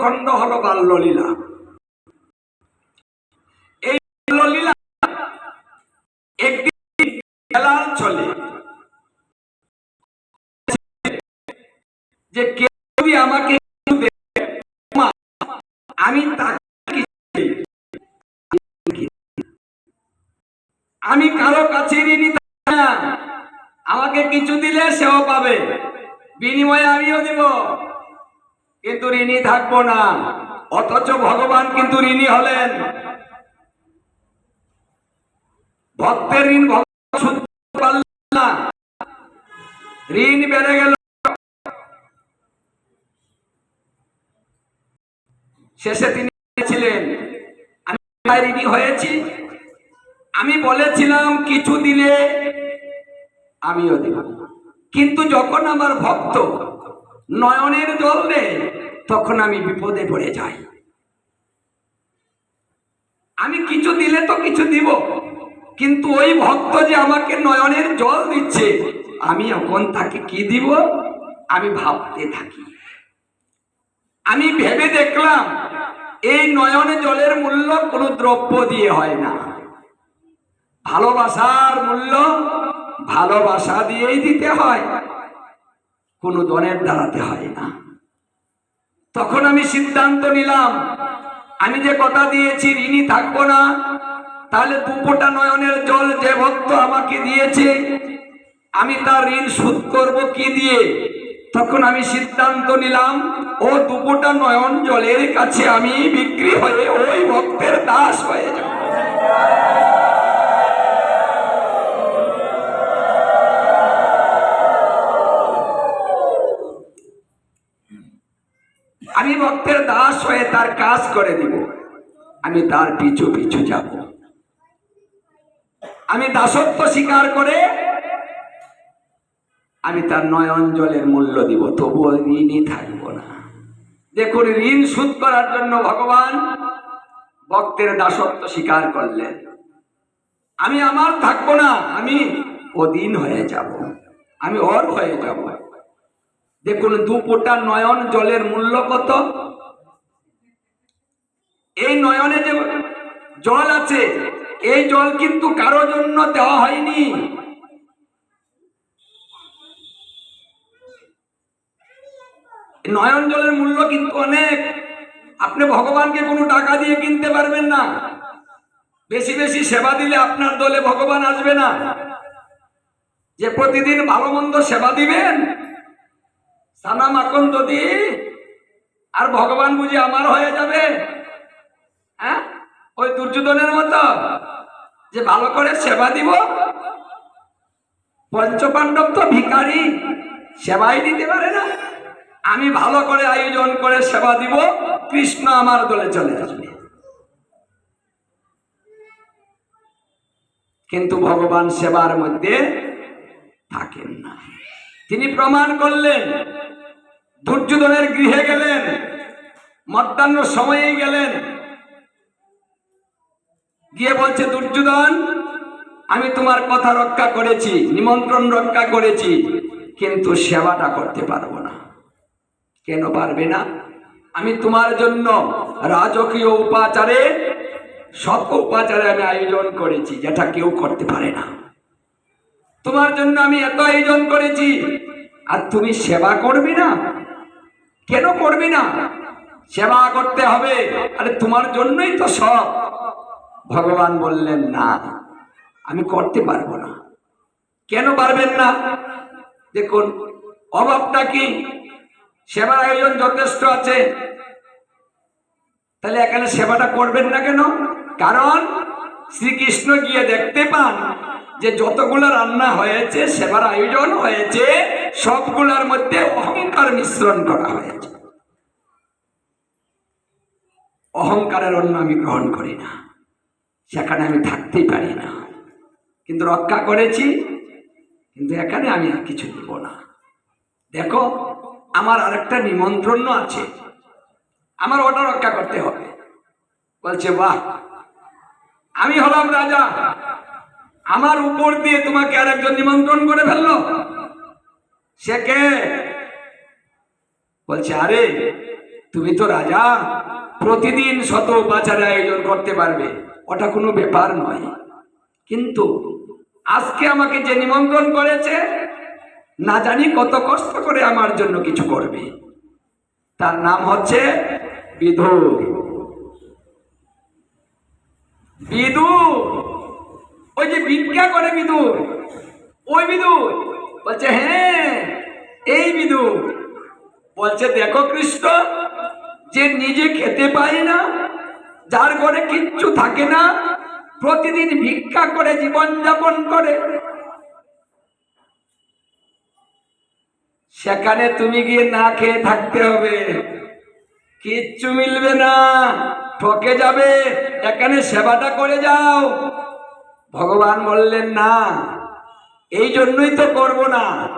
খণ্ড হলো বাল্যলীলা। এই বাল্যলীলা একটি খেলার চলে। যে কেউ আমাকে আমি তাকে আমি কারও কাছে ঋণী আমাকে কিছু দিলে সেও পাবে। বিনিময়ে আমিও দিব। কিন্তু ঋণী থাকব না। অথচ ভগবান কিন্তু ঋণী হলেন। ভক্তের ঋণ না। ঋণ বেড়ে গেল। শেষে তিনি বলেছিলেন, আমি ঋণী হয়েছি। আমি বলেছিলাম কিছু দিলে আমিও দিব। কিন্তু যখন আমার ভক্ত নয়নের জল দেয় তখন আমি বিপদে পড়ে যাই। আমি কিছু দিলে তো কিছু দিব, কিন্তু ওই ভক্ত যে আমাকে নয়নের জল দিচ্ছে, আমি এখন তাকে কি দিব? আমি ভাবতে থাকি। আমি ভেবে দেখলাম, এই নয়নে জলের মূল্য কোনো দ্রব্য দিয়ে হয় না। ভালোবাসার মূল্য ভালোবাসা দিয়েই দিতে হয়। কোনো দলের দাঁড়াতে হয় না। তখন আমি সিদ্ধান্ত নিলাম, আমি যে কথা দিয়েছি, ঋণী থাকব না। তাহলে দুপোটা নয়নের জল যে ভক্ত আমাকে দিয়েছে, আমি তার ঋণ শোধ করব কি দিয়ে? তখন আমি সিদ্ধান্ত নিলাম, ও দুপোটা নয়ন জলের কাছে আমি বিক্রি হয়ে ওই ভক্তের দাস হয়ে যাব। ভক্তের দাস হয়ে তার কাজ করে দিব। আমি তার পিছু পিছু যাব। আমি দাসত্ব স্বীকার করে আমি তার নয়ন জলের মূল্য দিব তবুও ঋণই থাকব না। দেখুন, ঋণ শোধ করার জন্য ভগবান ভক্তের দাসত্ব স্বীকার করলেন। আমি আমার থাকব না, আমি অধীন হয়ে যাব, আমি অর হয়ে যাব। দেখুন, দু ফোঁটা নয়ন জলের মূল্য কত? এই নয়নে যে জল আছে, এই জল কিন্তু কারও জন্য দেওয়া হয়নি। নয়ন জলের মূল্য কিন্তু অনেক। আপনি ভগবানকে কোনো টাকা দিয়ে কিনতে পারবেন না। বেশি বেশি সেবা দিলে আপনার দলে ভগবান আসবে না। যে প্রতিদিন ভালো মন্দ সেবা দিবেন সানা মাখন যদি আর ভগবান বুঝি আমার হয়ে যাবে হ্যাঁ? ওই দুর্যোধনের মতো যে ভালো করে সেবা দিব। পঞ্চপাণ্ডব তো ভিখারি, সেবাই দিতে পারে না। আমি ভালো করে আয়োজন করে সেবা দিব, কৃষ্ণ আমার দলে চলে আসবে। কিন্তু ভগবান সেবার মধ্যে থাকেন না। তিনি প্রমাণ করলেন দুর্যোধনের গৃহে গেলেন, মধ্যাহ্ন সময়ে গেলেন। গিয়ে বলছে, দুর্যোধন, আমি তোমার কথা রক্ষা করেছি, নিমন্ত্রণ রক্ষা করেছি, কিন্তু সেবাটা করতে পারব না। কেন পারবে না? আমি তোমার জন্য রাজকীয় উপাচারে সব উপাচারে আমি আয়োজন করেছি, যেটা কেউ করতে পারে না। তোমার জন্য আমি এত আয়োজন করেছি, আর তুমি সেবা করবি না? কেন করবি না? সেবা করতে হবে। আরে তোমার জন্যই তো সব। ভগবান বললেন, না, আমি করতে পারব না। কেন পারবেন না? দেখুন, অভাবটা কি? সেবার আয়োজন যথেষ্ট আছে। তাহলে এখানে সেবাটা করবেন না কেন? কারণ শ্রীকৃষ্ণ গিয়ে দেখতে পান যে যতগুলো রান্না হয়েছে, সেবার আয়োজন হয়েছে, সবগুলোর মধ্যে অহংকার মিশ্রণ করা হয়েছে। অহংকারের অন্য আমি গ্রহণ করি না। সেখানে আমি থাকতেই পারি না। কিন্তু রক্ষা করেছি, কিন্তু এখানে আমি আর কিছু দিব না। দেখো, আমার আরেকটা নিমন্ত্রণ আছে। আমার ওটা রক্ষা করতে হবে। বলছে, বাহ আমি হলাম রাজা। আমার উপর দিয়ে তোমাকে আরেকজন নিমন্ত্রণ করে ফেলল। সে কে? বলছে, আরে, তুমি তো রাজা, প্রতিদিন শত বাজারে আয়োজন করতে পারবে। ওটা কোনো ব্যাপার নয়। কিন্তু আজকে আমাকে যে নিমন্ত্রণ করেছে, না জানি কত কষ্ট করে আমার জন্য কিছু করবে। তার নাম হচ্ছে বিধুর বিদুর ওই যে ভিক্ষা করে বিদুর ওই বিদুর বলছে হ্যাঁ এই বিদুর বলছে, দেখো কৃষ্ণ, যে নিজে খেতে না, যার ঘরে কিচ্ছু থাকে না, প্রতিদিন ভিক্ষা করে জীবন যাপন করে। সেখানে তুমি গিয়ে না খেয়ে থাকতে হবে। কিচ্ছু মিলবে না। ঠকে যাবে, এখানে সেবাটা করে যাও। ভগবান বললেন, না, এই জন্যই তো করব না।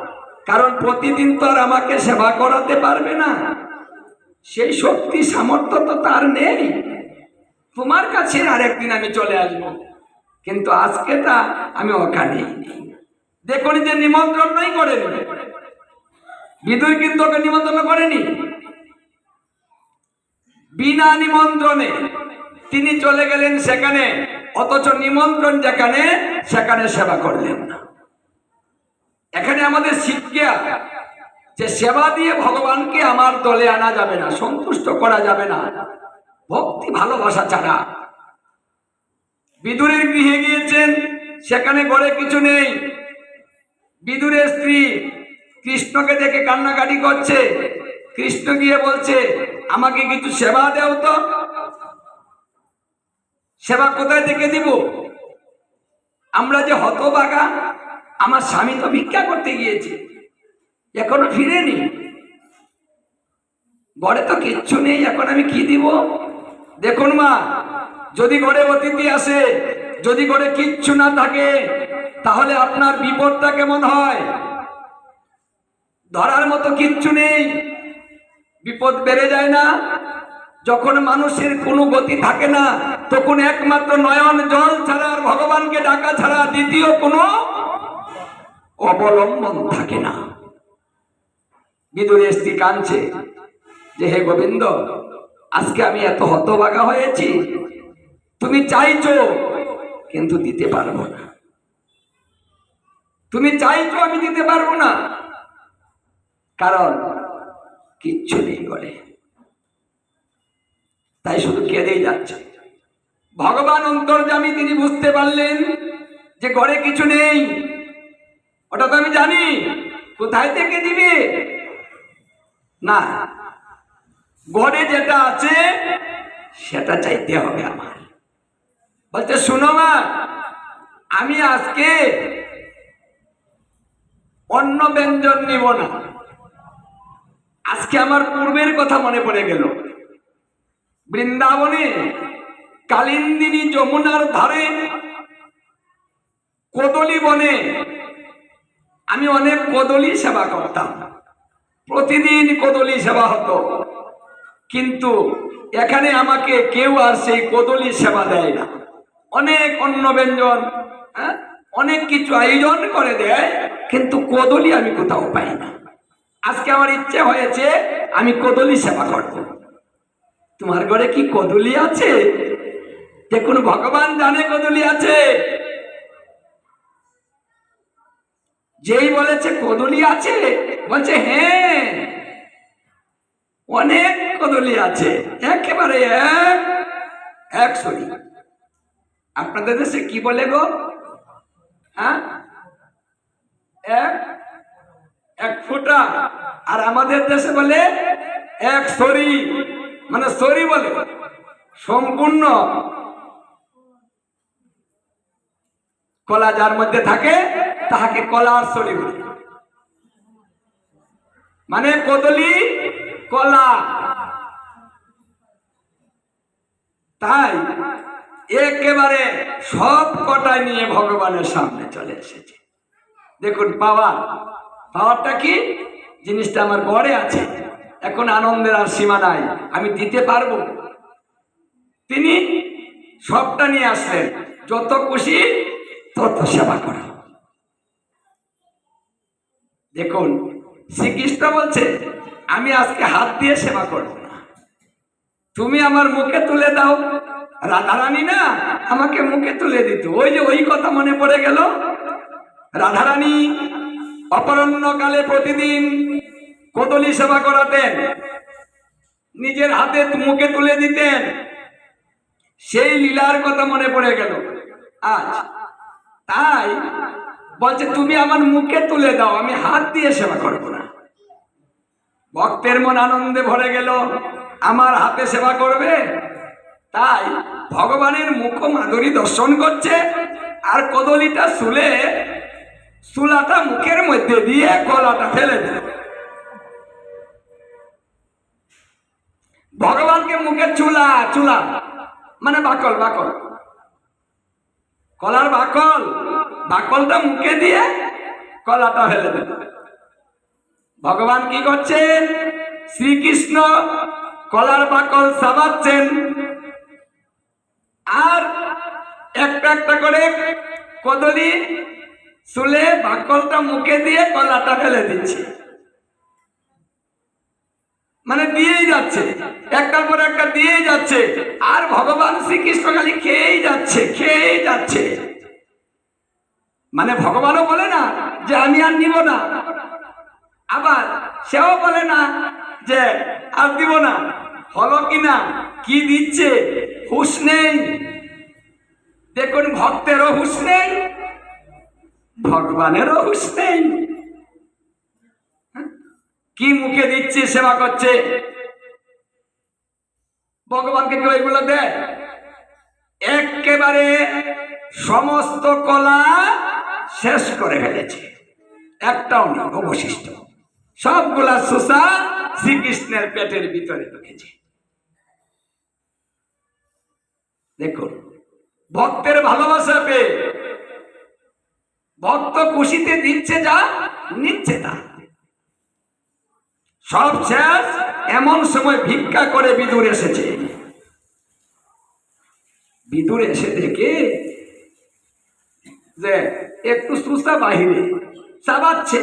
কারণ প্রতিদিন তো আর আমাকে সেবা করাতে পারবে না। সেই শক্তি, সামর্থ্য তো তার নেই। তোমার কাছে আরেকদিন আমি চলে আসব। কিন্তু আজকে তা আমি ওখানেই। নেই দেখুন, যে নিমন্ত্রণই করেনি। বিদুর কিন্তু ওকে নিমন্ত্রণ করেনি। বিনা নিমন্ত্রণে তিনি চলে গেলেন সেখানে, অথচ নিমন্ত্রণ যেখানে, সেখানে সেবা করলেন না। এখানে আমাদের শিক্ষা যে সেবা দিয়ে ভগবানকে আমার দলে আনা যাবে না, সন্তুষ্ট করা যাবে না, ভক্তি ভালোবাসা ছাড়া। বিদুরের গৃহে গিয়েছেন, সেখানে গড়ে কিছু নেই। বিদুরের স্ত্রী কৃষ্ণকে দেখে কান্নাকাটি করছে কৃষ্ণ গিয়ে বলছে, আমাকে কিছু সেবা দেও তো। সেবা কোথায় থেকে দিব? আমরা যে হতবাগা, আমার স্বামী তো ভিক্ষা করতে গিয়েছে, এখনও ফিরেনি। ঘরে তো কিচ্ছু নেই, এখন আমি কি দিব? দেখুন মা, যদি ঘরে অতিথি আসে, যদি ঘরে কিচ্ছু না থাকে, তাহলে আপনার বিপদটা কেমন হয়? ধরার মতো কিচ্ছু নেই বিপদ বেড়ে যায় না। যখন মানুষের কোনো গতি থাকে না, তখন একমাত্র নয়ন জল ছাড়া আর ভগবানকে ডাকা ছাড়া দ্বিতীয় কোনো অবলম্বন থাকে না। বিদুরের স্ত্রী কাঁদছে যে, হে গোবিন্দ, আজকে আমি এত হতবাগা হয়েছি। তুমি চাইছো, কিন্তু দিতে পারব না। তুমি চাইছো আমি দিতে পারব না। কারণ কিচ্ছু নেই বলে। তাই শুধু কেঁদেই যাচ্ছে। ভগবান অন্তর্জামী তিনি বুঝতে পারলেন যে ঘরে কিছু নেই। ওটা তো আমি জানি। কোথায় থেকে দিবে? না, ঘরে যেটা আছে, সেটা চাইতে হবে আমার। বলতে শোনো মা, আমি আজকে অন্য ব্যঞ্জন নিব না। আজকে আমার পূর্বের কথা মনে পড়ে গেল। বৃন্দাবনে কালিন্দিনী যমুনার ধারে কদলি বনে আমি অনেক কদলি সেবা করতাম। প্রতিদিন কদলি সেবা হতো। কিন্তু এখানে আমাকে কেউ আর সেই কদলি সেবা দেয় না। অনেক অন্ন ব্যঞ্জন হ্যাঁ, অনেক কিছু আয়োজন করে দেয় কিন্তু কদলি আমি কোথাও পাই না। আজকে আমার ইচ্ছে হয়েছে, আমি কদলি সেবা করব। তোমার ঘরে কি কদলি আছে? দেখুন, ভগবান জানে কদলি আছে। যেই বলেছে কদলি আছে, বলছে হ্যাঁ অনেক কদলি আছে, একেবারে এক এক সরি আপনাদের দেশে কি বলে গো? হ্যাঁ এক এক ফুটা। আর আমাদের দেশে বলে এক সরি। মানে সরি বলে। সম্পূর্ণ। কলা যার মধ্যে থাকে, তাহাকে কলার সরি বলে। মানে কদলি কলা। তাই একেবারে সব কটাই নিয়ে ভগবানের সামনে চলে এসেছে। দেখুন, পাওয়ার। পাওয়ারটা কি? জিনিসটা আমার গড়ে আছে। এখন আনন্দের আর সীমা নাই। আমি দিতে পারব। তিনি সবটা নিয়ে আসলেন। যত খুশি তত সেবা করা দেখুন, শ্রীকৃষ্ণ বলছে, আমি আজকে হাত দিয়ে সেবা করব না। তুমি আমার মুখে তুলে দাও। রাধারানী না, আমাকে মুখে তুলে দিত। ওই যে ওই কথা মনে পড়ে গেল। রাধারানী অপরণ্যকালে প্রতিদিন কদলি সেবা করাতেন। নিজের হাতে মুখে তুলে দিতেন। সেই লীলার কথা মনে পড়ে গেল। আজ। তাই বলছে, তুমি আমার মুখে তুলে দাও, আমি হাত দিয়ে সেবা করব না। ভক্তের মন আনন্দে ভরে গেল। আমার হাতে সেবা করবে? তাই ভগবানের মুখ মাধুরী দর্শন করছে, আর কদলিটা শুলে চুলাটা মুখের মধ্যে দিয়ে কলাটা ফেলে দিল। ভগবানকে মুখে চুলা চুলা মানে বাকল বাকল। কলার বাকল, বাকলটা মুখে দিয়ে কলাটা ফেলে দিল। ভগবান কি করছেন? শ্রীকৃষ্ণ কলার বাকল সাবাচ্ছেন আর একটা একটা করে কদলি চুলে বাকলটা মুখে দিয়ে কলাটা ফেলে দিচ্ছে। মানে দিয়েই যাচ্ছে। একটার পর একটা দিয়েই যাচ্ছে। আর ভগবান শ্রীকৃষ্ণ খালি খেয়েই যাচ্ছে খেয়েই যাচ্ছে। মানে ভগবানও বলে না যে আমি আর নিব না। আবার সেও বলে না যে আর দিব না। হলো কিনা, কি দিচ্ছে, হুশ নেই। দেখুন, ভক্তেরও হুশ নেই। ভগবানেরও হুশ নেই কি মুখে দিচ্ছে, সেবা করছে? ভগবানকে কেউ এগুলো দেয়? একেবারে সমস্ত কলা শেষ করে ফেলেছে। একটাও না অবশিষ্ট। সবগুলা সুসা শ্রীকৃষ্ণের পেটের ভিতরে ঢুকেছে। দেখুন, ভক্তের ভালোবাসা পেয়ে ভক্ত খুশিতে দিচ্ছে যা, নিচ্ছে তা সব শেষ, এমন সময় ভিক্ষা করে বিদুর এসেছে। বিদুর এসে দেখে যে, একটু সুসা বাহিরে, চাবাচ্ছে?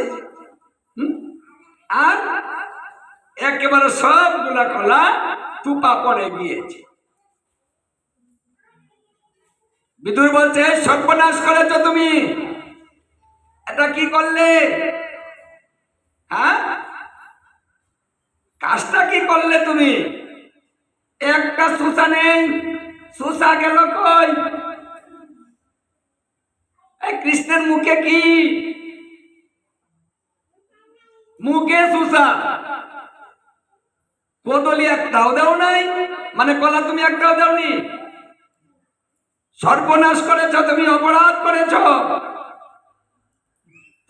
আর একেবারে সবগুলা কলা তুপা পড়ে গিয়েছে। বিদুর বলছে সর্বনাশ করেছ তুমি। এটা কি করলে? হ্যাঁ? কাজটা কি করলে তুমি? একটা সুসা নেই। সুসা গেল কই? কৃষ্ণের মুখে কি? মুখে সুসা কদলি একটাও দাও নাই। মানে কলা তুমি একটাও দাওনি। সর্বনাশ করেছ, তুমি অপরাধ করেছ।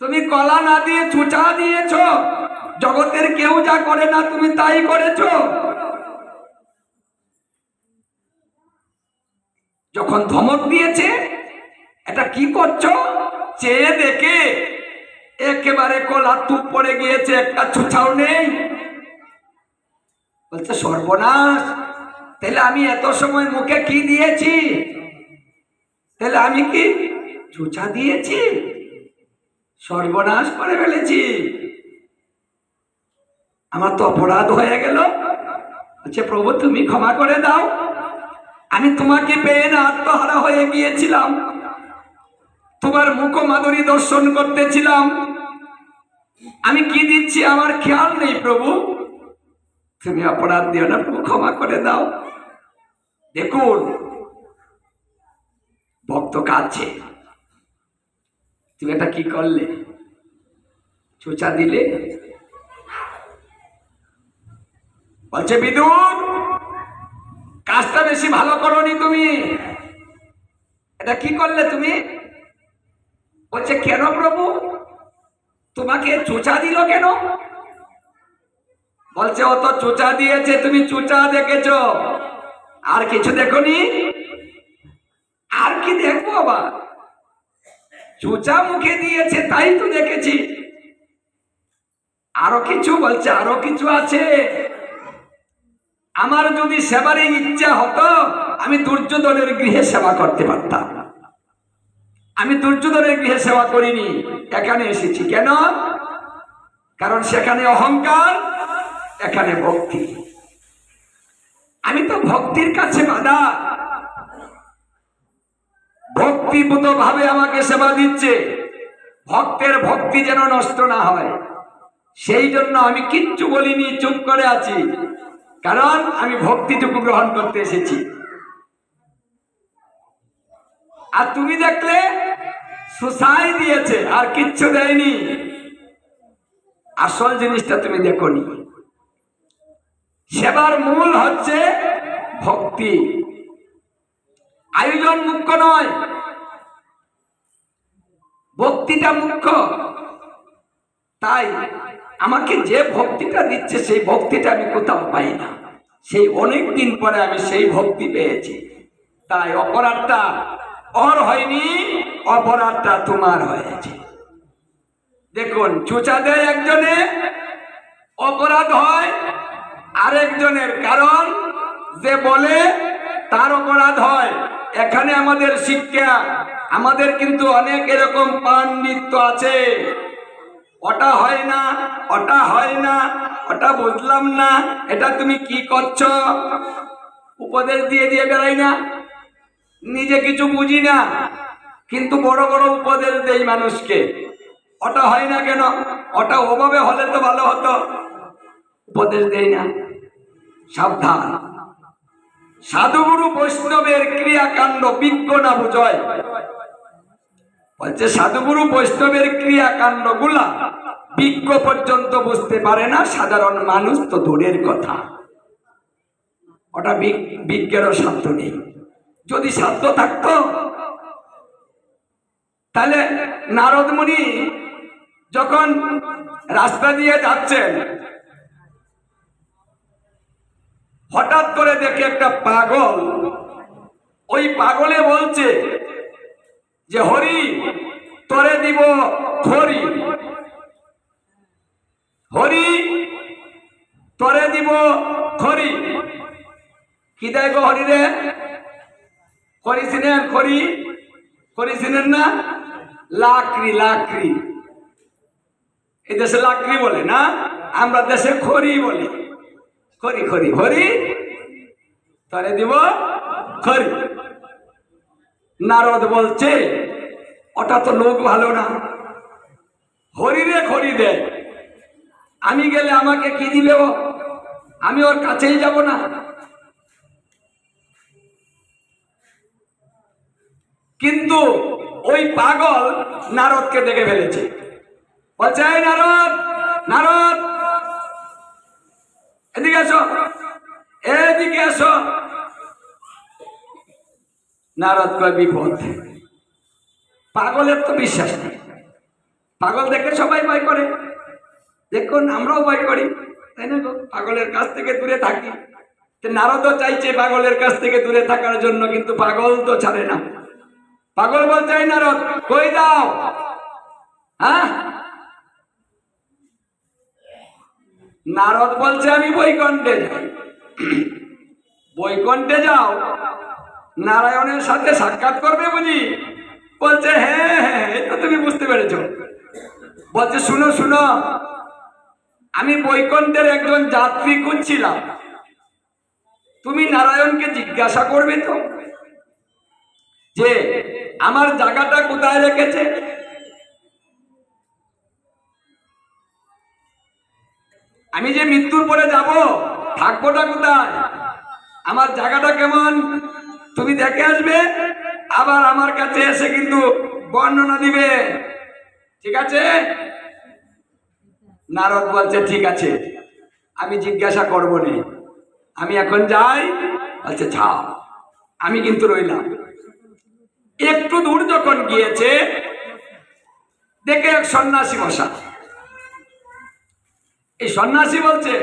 তুমি কলা না দিয়ে ছুচা দিয়েছ। জগতের কেউ যা করে না তুমি তাই করেছ। যখন ধমক দিয়েছে, এটা কি করছ? চেয়ে দেখে। একেবারে কলা তুপ পড়ে গিয়েছে, একটা ছুচাও নেই। বলছে, সর্বনাশ। তাহলে আমি এত সময় মুখে কি দিয়েছি? তাহলে আমি কি ছুচা দিয়েছি? সর্বনাশ করে ফেলেছি। আমার তো অপরাধ হয়ে গেল। বলছে, প্রভু, তুমি ক্ষমা করে দাও। আমি তোমাকে পেয়ে না আত্মহারা হয়ে গিয়েছিলাম। তোমার মুখ মাধুরী দর্শন করতেছিলাম। আমি কি দিচ্ছি আমার খেয়াল নেই, প্রভু। তুমি অপরাধ দিও না, প্রভু, ক্ষমা করে দাও। দেখুন, ভক্ত কাঁদছে। তুমি এটা কি করলে? চোচা দিলে? বলছে, বিদুর, কাজটা বেশি ভালো করনি তুমি। এটা কি করলে তুমি? বলছে, কেন প্রভু? তোমাকে চোচা দিল কেন? বলছে অত চোচা দিয়েছে, তুমি চোচা দেখেছ। আর কিছু দেখনি? আর কি দেখব আবার? চোচা মুখে দিয়েছে, তাই তো দেখেছি। আরও কিছু বলছে, আরও কিছু আছে। আমার যদি সেবারই ইচ্ছা হতো, আমি দুর্যোধনের গৃহে সেবা করতে পারতাম। আমি দুর্যোধনের গৃহে সেবা করিনি, এখানে এসেছি কেন? কারণ সেখানে অহংকার, এখানে ভক্তি। আমি তো ভক্তির কাছে বাধা। ভক্তিপূত ভাবে আমাকে সেবা দিচ্ছে। ভক্তের ভক্তি যেন নষ্ট না হয়। সেই জন্য আমি কিচ্ছু বলিনি, চুপ করে আছি। কারণ আমি ভক্তিটুকু গ্রহণ করতে এসেছি। আর তুমি দেখলে, সুসাই দিয়েছে, আর কিচ্ছু দেয়নি। আসল জিনিসটা তুমি দেখোনি। সেবার মূল হচ্ছে ভক্তি। আয়োজন মুখ্য নয়। ভক্তিটা মুখ্য। তাই আমাকে যে ভক্তিটা দিচ্ছে, সেই ভক্তিটা আমি কোথাও পাই না। সেই অনেক দিন পরে আমি সেই ভক্তি পেয়েছি। তাই অপরাধটা ওর হয়নি, অপরাধটা তোমার হয়েছে। দেখুন, চুচা দেয় একজনে, অপরাধ হয় আরেকজনের কারণ, যে বলে তার অপরাধ হয়। এখানে আমাদের শিক্ষা, আমাদের কিন্তু অনেক এরকম পান নৃত্য আছে। ওটা হয় না, ওটা হয় না, ওটা বুঝলাম না, এটা তুমি কি করছ? উপদেশ দিয়ে দিয়ে বেড়াই না। নিজে কিছু বুঝি না, কিন্তু বড় বড় উপদেশ দেই মানুষকে। ওটা হয় না কেন? ওটা ওভাবে হলে তো ভালো হতো। উপদেশ দেই না। সাবধান। সাধুগুরু বৈষ্ণবের ক্রিয়াকাণ্ড বিজ্ঞ না বুঝয়? বলছে, সাধুগুরু বৈষ্ণবের ক্রিয়াকাণ্ডগুলা বিজ্ঞ পর্যন্ত বুঝতে পারে না, সাধারণ মানুষ তো দূরের কথা। ওটা বিজ্ঞেরও সাধ্য নেই। যদি সাধ্য থাকতো, তাহলে নারদমণি যখন রাস্তা দিয়ে যাচ্ছেন হঠাৎ করে দেখে একটা পাগল। ওই পাগলে বলছে যে, হরি, তরে দিব খড়ি। হরি, তরে দিব খড়ি। কি দেয় গো হরি রে? খড়ি খড়ি? চিনেন না? লাকড়ি লাকড়ি। এই দেশে লাকড়ি বলে না, আমরা দেশে খরি বলি। খড়ি খড়ি হরি তরে দিব খড়ি। নারদ বলছে, ওটা তো লোক ভালো না। হরি রে খরি দে। আমি গেলে আমাকে কি দিবে ও? আমি ওর কাছেই যাব না। কিন্তু ওই পাগল নারদকে দেখে ফেলেছে। বলছে নারদ নারদ এদিকে এসো এদিকে এসো নারদ কয়, বিপদ। পাগলের তো বিশ্বাস নেই। পাগল দেখে সবাই ভয় করে। দেখুন, আমরাও ভয় করি। তাই না গো? পাগলের কাছ থেকে দূরে থাকি। নারদও চাইছে পাগলের কাছ থেকে দূরে থাকার জন্য, কিন্তু পাগল তো ছাড়ে না। পাগল বলছে, "এই নারদ, কই দাও হ্যাঁ? নারদ বলছে, আমি বৈকণ্ঠে যাই। বৈকণ্ঠে যাও। নারায়ণের সাথে সাক্ষাৎ করবে বুঝি? বলছে হ্যাঁ হ্যাঁ এই তো তুমি বুঝতে পেরেছ। বলছে, শুনো শুনো, আমি বৈকুণ্ঠের একজন যাত্রী খুঁজছিলাম। তুমি নারায়ণকে জিজ্ঞাসা করবে তো যে, আমার জায়গাটা কোথায় রেখেছে? আমি যে মৃত্যুর পরে যাব থাকবোটা কোথায়? আমার জায়গাটা কেমন? তুমি দেখে আসবে, আবার আমার কাছে এসে কিন্তু বর্ণনা দিবে। ঠিক আছে? নারদ বলছে, ঠিক আছে। আমি জিজ্ঞাসা করব নি। আমি এখন যাই। বলছে, যাও। আমি কিন্তু রইলাম। একটু দূর যখন গিয়েছে, দেখে এক সন্ন্যাসী বসা। এই সন্ন্যাসী বলছে,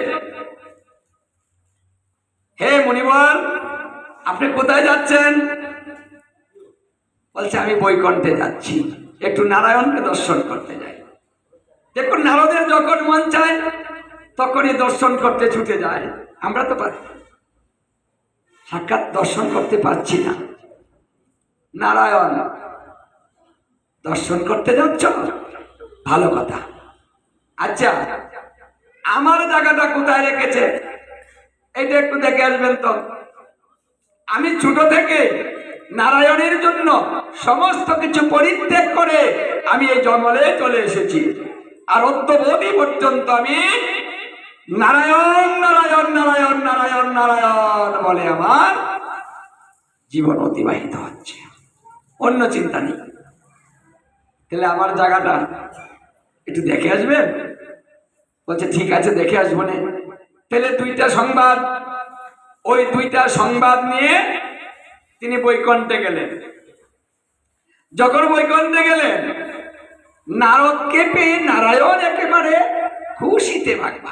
হে মণিবর, আপনি কোথায় যাচ্ছেন? বলছে, আমি বৈকণ্ঠে যাচ্ছি। একটু নারায়ণকে দর্শন করতে যাই। দেখুন, নারদের যখন মন চায়, তখনই দর্শন করতে ছুটে যায়। আমরা তো পারি। সাক্ষাৎ দর্শন করতে পারছি না। নারায়ণ, দর্শন করতে যাচ্ছ? ভালো কথা। আচ্ছা আমার জায়গাটা কোথায় রেখেছে? এটা একটু দেখে আসবেন তো। আমি ছোট থেকে নারায়ণের জন্য সমস্ত কিছু পরিত্যাগ করে আমি এই জঙ্গলে চলে এসেছি। আর অদ্যবধি পর্যন্ত আমি নারায়ণ নারায়ণ নারায়ণ নারায়ণ নারায়ণ বলে আমার জীবন অতিবাহিত হচ্ছে। অন্য চিন্তা নেই। তাহলে আমার জায়গাটা একটু দেখে আসবেন? বলছে, ঠিক আছে, দেখে আসব না। তাহলে দুইটা সংবাদ। ওই দুইটা সংবাদ নিয়ে তিনি বৈকণ্ঠে গেলেন। যখন বৈকণ্ঠে গেলেন, নারদকে পেয়ে নারায়ণ একেবারে খুশিতে ভাগবা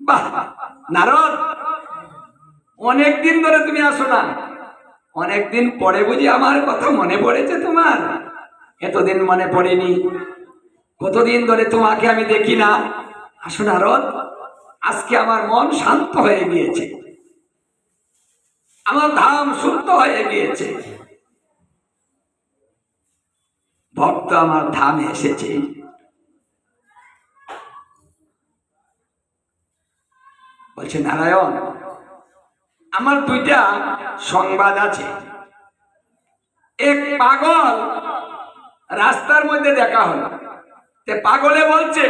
বাহ, নারদ, অনেক দিন ধরে তুমি আসো না। অনেক দিন পরে বুঝি আমার কথা মনে পড়েছে তোমার। এতদিন মনে পড়েনি। কতদিন ধরে তোমাকে আমি দেখি না। আসো নারদ আজকে আমার মন শান্ত হয়ে গিয়েছে। আমার ধাম শুদ্ধ হয়ে গিয়েছে। ভক্ত আমার ধামে এসেছে। বলছে, নারায়ণ, আমার দুইটা সংবাদ আছে। এক পাগল রাস্তার মধ্যে দেখা হলো। পাগলে বলছে